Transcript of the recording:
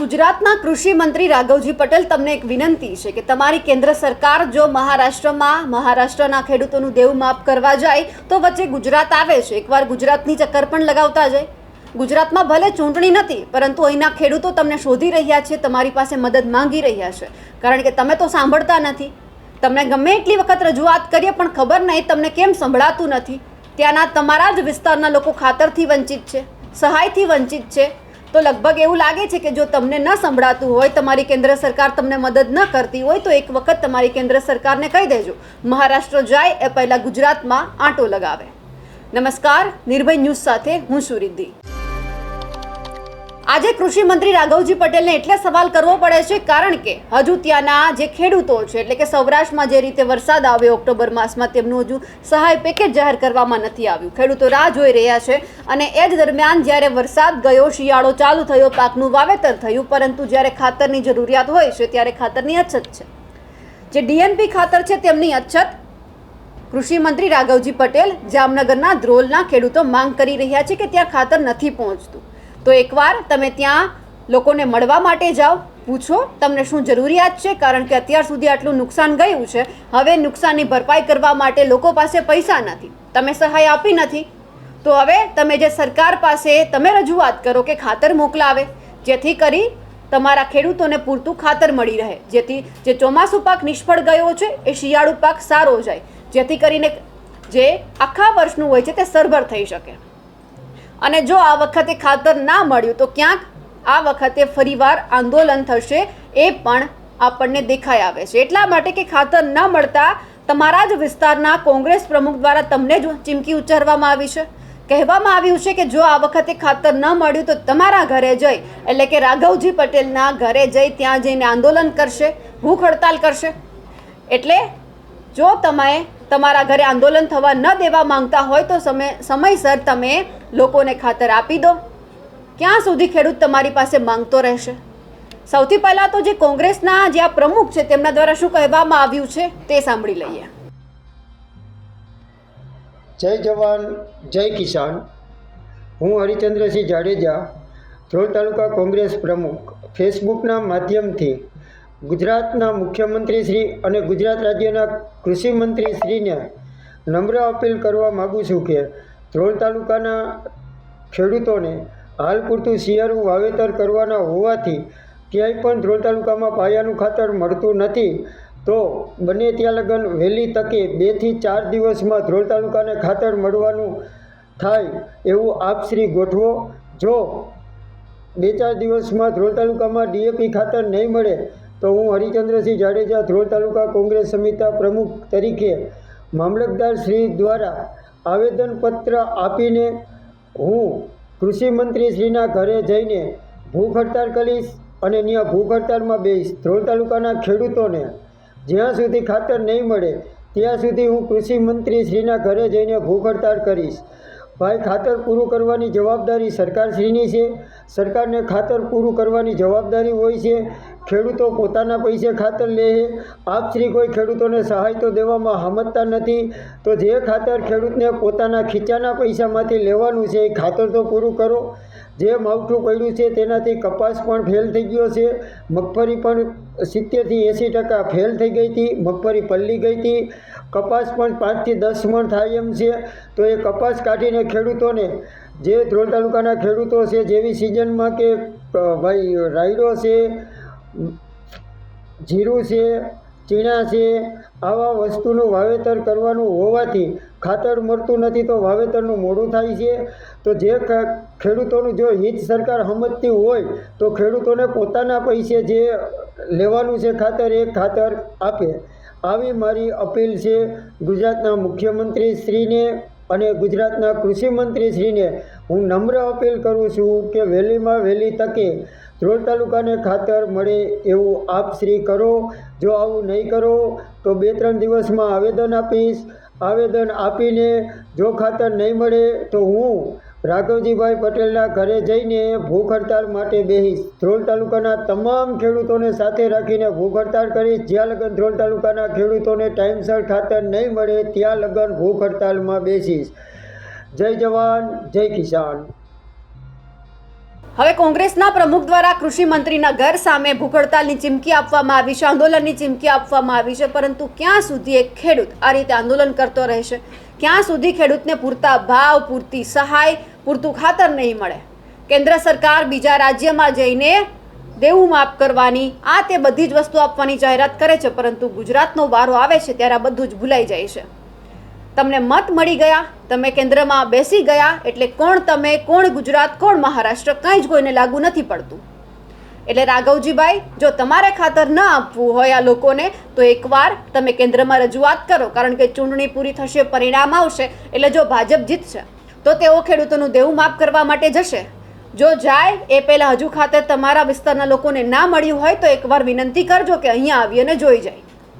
ગુજરાતના કૃષિ મંત્રી રાઘવજી પટેલ તમને એક વિનંતી છે કે તમારી કેન્દ્ર સરકાર જો મહારાષ્ટ્રમાં, મહારાષ્ટ્રના ખેડૂતોનું દેવું માફ કરવા જાય, તો વચ્ચે ગુજરાત આવે છે. એકવાર ગુજરાતની ચક્કર પણ લગાવતા જાય. ગુજરાતમાં ભલે ચૂંટણી નથી, પરંતુ અહીંના ખેડૂતો તમને શોધી રહ્યા છે, તમારી પાસે મદદ માંગી રહ્યા છે. કારણ કે તમે તો સાંભળતા નથી. તમને ગમે એટલી વખત રજૂઆત કરીએ, પણ ખબર નહીં તમને કેમ સંભળાતું નથી. ત્યાંના તમારા જ વિસ્તારના લોકો ખાતરથી વંચિત છે, સહાયથી વંચિત છે. તો લગભગ એવું લાગે છે કે જો તમને ન સંભળાતું હોય, તમારી કેન્દ્ર સરકાર તમને મદદ ન કરતી હોય, તો એક વખત તમારી કેન્દ્ર સરકારને કહી દેજો. મહારાષ્ટ્ર જાય એ પહેલાં ગુજરાતમાં આંટો લગાવે. નમસ્કાર, નિર્ભય ન્યૂઝ સાથે હું છું રિદ્ધિ. આજે કૃષિ મંત્રી રાઘવજી પટેલને એટલે સવાલ કરવો પડે છે, કારણ કે હજુ ત્યાંના જે ખેડૂતો છે, એટલે કે સૌરાષ્ટ્રમાં જે રીતે વરસાદ આવ્યો ઓક્ટોબર માસમાં, તેમનું હજુ સહાય પેકેજ જાહેર કરવામાં નથી આવ્યું. ખેડૂતો રાહ જોઈ રહ્યા છે અને એ જ દરમિયાન જ્યારે વરસાદ ગયો, શિયાળો ચાલુ થયો, પાકનું વાવેતર થયું, પરંતુ જ્યારે ખાતરની જરૂરિયાત હોય છે, ત્યારે ખાતરની અછત છે. જે ડીએનપી ખાતર છે, તેમની અછત કૃષિ મંત્રી રાઘવજી પટેલ જામનગરના ધ્રોલના ખેડૂતો માંગ કરી રહ્યા છે કે ત્યાં ખાતર નથી પહોંચતું. તો એકવાર તમે ત્યાં લોકોને મળવા માટે જાઓ, પૂછો, તમને શું જરૂરિયાત છે? કારણ કે અત્યાર સુધી આટલું નુકસાન ગયું છે. હવે નુકસાનની ભરપાઈ કરવા માટે લોકો પાસે પૈસા નથી. તમે સહાય આપી નથી. તો હવે તમે જે સરકાર પાસે, તમે રજૂઆત કરો કે ખાતર મોકલાવે. જેથી કરી તમારા ખેડૂતોને પૂરતું ખાતર મળી રહે. જેથી જે ચોમાસું પાક નિષ્ફળ ગયો છે, એ શિયાળુ પાક સારો જાય. જેથી કરીને જે આખા વર્ષનું હોય છે, તે સરભર થઈ શકે. અને જો આ વખતે ખાતર ના મળ્યું, તો ક્યાંક આ વખતે ફરીવાર આંદોલન થશે એ પણ આપણને દેખાઈ આવે છે. એટલા માટે કે ખાતર ન મળતા તમારા જ વિસ્તારના કોંગ્રેસ પ્રમુખ દ્વારા તમને જ ચીમકી ઉચ્ચારવામાં આવી છે. કહેવામાં આવ્યું છે કે જો આ વખતે ખાતર ન મળ્યું, તો તમારા ઘરે જઈ, એટલે કે રાઘવજી પટેલના ઘરે જઈ ત્યાં જઈને આંદોલન કરશે, ભૂખ હડતાલ કરશે. એટલે જો તમે તમારા ઘરે આંદોલન થવા ન દેવા માંગતા હોય, તો સમય સમયસર તમે લોકોને ખાતર આપી દો. ક્યાં સુધી ખેડૂત તમારી પાસે માંગતો રહેશે? સૌથી પહેલાં તો જે કોંગ્રેસના જે આ પ્રમુખ છે, તેમના દ્વારા શું કહેવામાં આવ્યું છે તે સાંભળી લઈએ. જય જવાન, જય કિસાન. હું હરિચંદ્રસિંહ જાડેજા, ધ્રોલ તાલુકા કોંગ્રેસ પ્રમુખ. ફેસબુકના માધ્યમથી ગુજરાતના મુખ્યમંત્રી શ્રી અને ગુજરાત રાજ્યના કૃષિ મંત્રી શ્રીને નમ્ર અપીલ કરવા માગું છું કે ધ્રોલ તાલુકાના ખેડૂતોને હાલ પૂરતું શિયાળું વાવેતર કરવાના હોવાથી ક્યાંય પણ ધ્રોલ તાલુકામાં પાયાનું ખાતર મળતું નથી. તો બને ત્યાં લગન વહેલી તકે બેથી ચાર દિવસમાં ધ્રોલ તાલુકાને ખાતર મળવાનું થાય એવું આપશ્રી ગોઠવો. જો બે ચાર દિવસમાં ધ્રોલ તાલુકામાં ડીએપી ખાતર નહીં મળે, તો હું હરિચંદ્રસિંહ જાડેજા ધ્રોલ તાલુકા કોંગ્રેસ સમિતા પ્રમુખ તરીકે મામલતદાર શ્રી દ્વારા આવેદનપત્ર આપીને હું કૃષિમંત્રીશ્રીના શ્રીના ઘરે જઈને ભૂખ હડતાલ કરીશ અને ત્યાં ભૂખ હડતાલમાં બેસીશ ધ્રોલ તાલુકાના ખેડૂતોને જ્યાં સુધી ખાતર નહીં મળે, ત્યાં સુધી હું કૃષિમંત્રીશ્રીના શ્રીના ઘરે જઈને ભૂખ હડતાલ કરીશ. ભાઈ, ખાતર પૂરું કરવાની જવાબદારી સરકારશ્રીની છે. સરકારને ખાતર પૂરું કરવાની જવાબદારી હોય છે. ખેડૂતો પોતાના પૈસે ખાતર લે છે. આપશ્રી કોઈ ખેડૂતોને સહાય તો દેવામાં હમતતા નથી. તો જે ખાતર ખેડૂતને પોતાના ખીચાના પૈસામાંથી લેવાનું છે, એ ખાતર તો પૂરું કરો. જે માવઠું પડ્યું છે તેનાથી કપાસ પણ ફેલ થઈ ગયો છે. મગફળી પણ સિત્તેરથી એંસી ટકા ફેલ થઈ ગઈ હતી. મગફળી પલ્લી ગઈ હતી. કપાસ પણ પાંચથી દસ મણ થાય એમ છે. તો એ કપાસ કાઢીને ખેડૂતોને, જે ધ્રોલ તાલુકાના ખેડૂતો છે, જેવી સિઝનમાં કે ભાઈ, રાયડો છે, જીરું છે ચીણા છે. આવા વસ્તુનું વાવેતર કરવાનું હોવાથી ખાતર મળતું નથી તો વાવેતરનું મોડું થાય છે. તો જે ખેડૂતોનું જો હિત સરકાર સમજતી હોય તો ખેડૂતોને પોતાના પૈસે જે લેવાનું છે ખાતર એ ખાતર આપે. આવી મારી અપીલ છે ગુજરાતના મુખ્યમંત્રી શ્રીને અને ગુજરાતના કૃષિ મંત્રી શ્રીને. હું નમ્ર અપીલ કરું છું કે વહેલીમાં વહેલી તકે ધ્રોલ તાલુકાને ખાતર મળે એવું આપ શ્રી કરો. જો આવું નહીં કરો, તો બે ત્રણ દિવસમાં આવેદન આપીશ. આવેદન આપીને જો ખાતર નહીં મળે, તો હું રાઘવજીભાઈ પટેલના ઘરે જઈને ભૂખ હડતાલ માટે બેસીશ ધ્રોલ તાલુકાના તમામ ખેડૂતોને સાથે રાખીને ભૂખ હડતાળ કરીશ. જ્યાં લગન ધ્રોલ તાલુકાના ખેડૂતોને ટાઈમસર ખાતર નહીં મળે, ત્યાં લગન ભૂખ હડતાલમાં બેસીશ. જય જવાન, જય કિસાન. હવે કોંગ્રેસના પ્રમુખ દ્વારા કૃષિ મંત્રીના ઘર સામે ભૂખ હડતાલની ચીમકી આપવામાં આવી છે, આંદોલનની ચીમકી આપવામાં આવી છે, પરંતુ ક્યાં સુધી એક ખેડૂત આ રીતે આંદોલન કરતો રહેશે? ક્યાં સુધી ખેડૂતને પૂરતા ભાવ, પૂરતી સહાય, પૂરતું ખાતર નહીં મળે? કેન્દ્ર સરકાર બીજા રાજ્યમાં જઈને દેવું માફ કરવાની, આ તે બધી જ વસ્તુ આપવાની જાહેરાત કરે છે, પરંતુ ગુજરાતનો વારો આવે છે ત્યારે આ બધું જ ભૂલાઈ જાય છે. તમને મત મળી ગયા, તમે કેન્દ્રમાં બેસી ગયા, એટલે કોણ તમે, કોણ ગુજરાત, કોણ મહારાષ્ટ્ર, કંઈ જ કોઈને લાગુ નથી પડતું. એટલે રાઘવજીભાઈ, જો તમારે ખાતર ન આપવું હોય આ લોકોને, તો એકવાર તમે કેન્દ્રમાં રજૂઆત કરો, કારણ કે ચૂંટણી પૂરી થશે, પરિણામ આવશે, એટલે જો ભાજપ જીતશે, તો તેઓ ખેડૂતોનું દેવું માફ કરવા માટે જશે. જો જાય, એ પહેલાં હજુ ખાતર તમારા વિસ્તારના લોકોને ના મળ્યું હોય, તો એકવાર વિનંતી કરજો કે અહીંયા આવી અને જોઈ જાય.